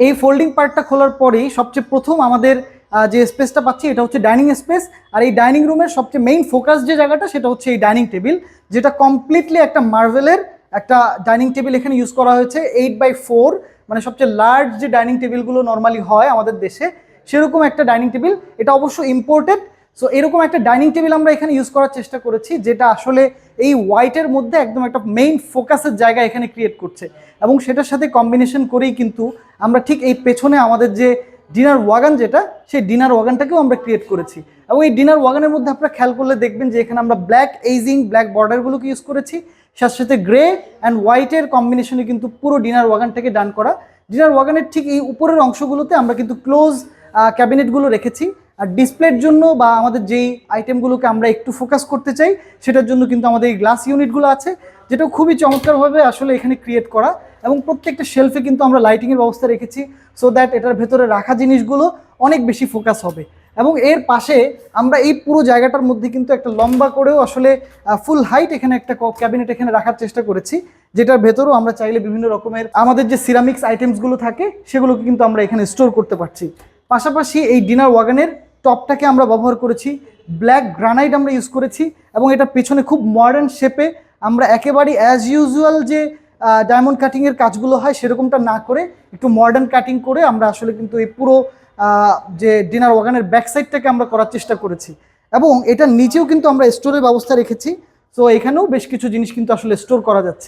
এই ফোল্ডিং পার্টটা খোলার পরেই সবচেয়ে প্রথম আমাদের যে স্পেসটা পাচ্ছি এটা হচ্ছে ডাইনিং স্পেস আর এই ডাইনিং রুমের সবচেয়ে মেইন ফোকাস যে জায়গাটা সেটা হচ্ছে এই ডাইনিং টেবিল যেটা কমপ্লিটলি একটা মার্ভেলের একটা ডাইনিং টেবিল এখানে ইউজ করা হয়েছে এইট বাই ফোর মানে সবচেয়ে লার্জ যে ডাইনিং টেবিলগুলো নর্মালি হয় আমাদের দেশে, সেরকম একটা ডাইনিং টেবিল এটা অবশ্য ইম্পোর্টেড সো এরকম একটা ডাইনিং টেবিল আমরা এখানে ইউজ করার চেষ্টা করেছি, যেটা আসলে এই হোয়াইটের মধ্যে একদম একটা মেইন ফোকাসের জায়গা এখানে ক্রিয়েট করছে। এবং সেটার সাথে কম্বিনেশন করেই কিন্তু আমরা ঠিক এই পেছনে আমাদের যে ডিনার ওয়াগান যেটা, সেই ডিনার ওয়াগানটাকেও আমরা ক্রিয়েট করেছি। এবং এই ডিনার ওয়াগানের মধ্যে আপনারা খেয়াল করলে দেখবেন যে এখানে আমরা ব্ল্যাক এইজিং ব্ল্যাক বর্ডারগুলোকে ইউজ করেছি। সাথে সাথে গ্রে অ্যান্ড হোয়াইটের কম্বিনেশনে কিন্তু পুরো ডিনার ওয়াগানটাকে ডান করা। ডিনার ওয়াগানের ঠিক এই উপরের অংশগুলোতে আমরা কিন্তু ক্লোজ ক্যাবিনেটগুলো রেখেছি। আর ডিসপ্লের জন্য বা আমাদের যেই আইটেমগুলোকে আমরা একটু ফোকাস করতে চাই, সেটার জন্য কিন্তু আমাদের এই গ্লাস ইউনিটগুলো আছে যেটা খুবই চমৎকারভাবে আসলে এখানে ক্রিয়েট করা এবং প্রত্যেকটা শেলফে কিন্তু আমরা লাইটিংয়ের ব্যবস্থা রেখেছি সো দ্যাট এটার ভেতরে রাখা জিনিসগুলো অনেক বেশি ফোকাস হবে। এবং এর পাশে আমরা এই পুরো জায়গাটার মধ্যে কিন্তু একটা লম্বা করেও আসলে ফুল হাইট এখানে একটা ক্যাবিনেট এখানে রাখার চেষ্টা করেছি, যেটার ভেতরেও আমরা চাইলে বিভিন্ন রকমের আমাদের যে সিরামিক্স আইটেমসগুলো থাকে, সেগুলোকে কিন্তু আমরা এখানে স্টোর করতে পারছি। পাশাপাশি এই ডিনার ওয়াগানের টপটাকে আমরা ব্যবহার করেছি, ব্ল্যাক গ্রানাইট আমরা ইউজ করেছি এবং এটা পেছনে খুব মডার্ন শেপে আমরা একেবারেই অ্যাজ ইউজুয়াল যে ডায়মন্ড কাটিংয়ের কাজগুলো হয় সেরকমটা না করে একটু মডার্ন কাটিং করে আমরা আসলে কিন্তু এই পুরো যে ডিনার ওয়াগানের ব্যাক সাইডটাকে আমরা করার চেষ্টা করেছি। এবং এটার নিচেও কিন্তু আমরা স্টোরের ব্যবস্থা রেখেছি। তো এখানেও বেশ কিছু জিনিস কিন্তু আসলে স্টোর করা যাচ্ছে।